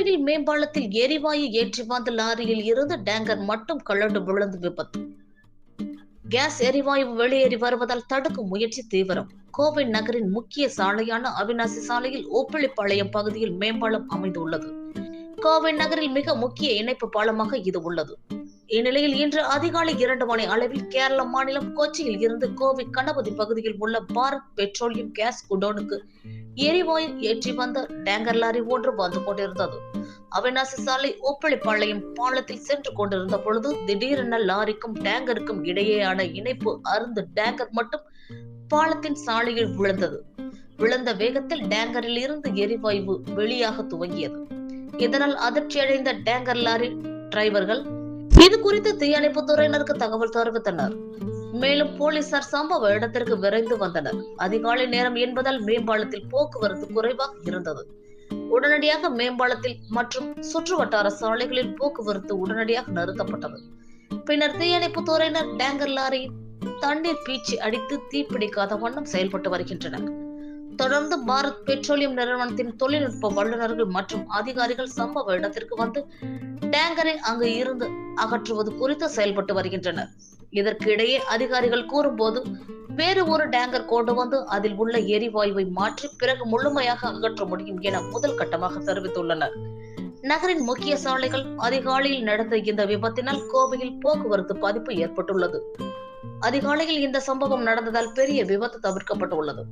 மேம்பாலத்தில் எரிவாயு ஏற்றி வந்த லாரியில் இருந்து டேங்கர் மட்டும் கலண்டு விழுந்து விபத்து. கேஸ் எரிவாயு வெளியேறி வருவதால் தடுக்கும் முயற்சி தீவிரம். கோவை நகரின் முக்கிய சாலையான அவினாசி சாலையில் ஓப்பிளிப்பாளையம் பகுதியில் மேம்பாலம் அமைந்துள்ளது. கோவை நகரில் மிக முக்கிய இணைப்பு பாலமாக இது உள்ளது. இந்நிலையில் இன்று அதிகாலை இரண்டு மணி அளவில் கேரள மாநிலம் கொச்சியில் இருந்து கோவை கணபதி பகுதியில் உள்ள பாரத் பெட்ரோலியம் கேஸ் குடோனுக்கு எரிவாயு ஏற்றி வந்த டேங்கர் லாரி ஒன்று வந்து கொண்டிருந்தது. அவினாசி சாலை ஒப்பளிப்பாளையம் பாலத்தில் சென்று கொண்டிருந்த பொழுது திடீரென லாரிக்கும் டேங்கருக்கும் இடையேயான இணைப்பு அருந்து டேங்கர் மட்டும் பாலத்தின் சாலையில் விழுந்தது. விழுந்த வேகத்தில் டேங்கரில் இருந்து எரிவாயு வெளியாக துவங்கியது. இதனால் அதிர்ச்சியடைந்த டேங்கர் லாரி டிரைவர்கள் இது குறித்து தீயணைப்பு துறையினருக்கு தகவல் தெரிவித்தனர். மேலும் போலீசார் சம்பவ இடத்திற்கு விரைந்து வந்தனர். அதிகாலை நேரம் என்பதால் மேம்பாலத்தில் போக்குவரத்து குறைவாக இருந்தது. உடனடியாக மேம்பாலத்தில் மற்றும் சுற்று வட்டார சாலைகளில் போக்குவரத்து உடனடியாக நிறுத்தப்பட்டது. பின்னர் தீயணைப்பு துறையினர் டேங்கர் லாரி தண்ணீர் பீச்சி அடித்து தீப்பிடிக்காத வண்ணம் செயல்பட்டு வருகின்றனர். தொடர்ந்து பாரத் பெட்ரோலியம் நிறுவனத்தின் தொழில்நுட்ப வல்லுநர்கள் மற்றும் அதிகாரிகள் சம்பவ இடத்திற்கு வந்து டேங்கரை அங்கு இருந்து அகற்றுவது குறித்து செயல்பட்டு வருகின்றனர். இதற்கிடையே அதிகாரிகள் கூறும்போது வேறு ஒரு டேங்கர் கொண்டு வந்து அதில் உள்ள எரிவாயுவை மாற்றி பிறகு முழுமையாக அகற்ற முடியும் என முதல் கட்டமாக தெரிவித்துள்ளனர். நகரின் முக்கிய சாலைகள் அதிகாலையில் நடந்த இந்த விபத்தினால் கோவையில் போக்குவரத்து பாதிப்பு ஏற்பட்டுள்ளது. அதிகாலையில் இந்த சம்பவம் நடந்ததால் பெரிய விபத்து தவிர்க்கப்பட்டுள்ளது.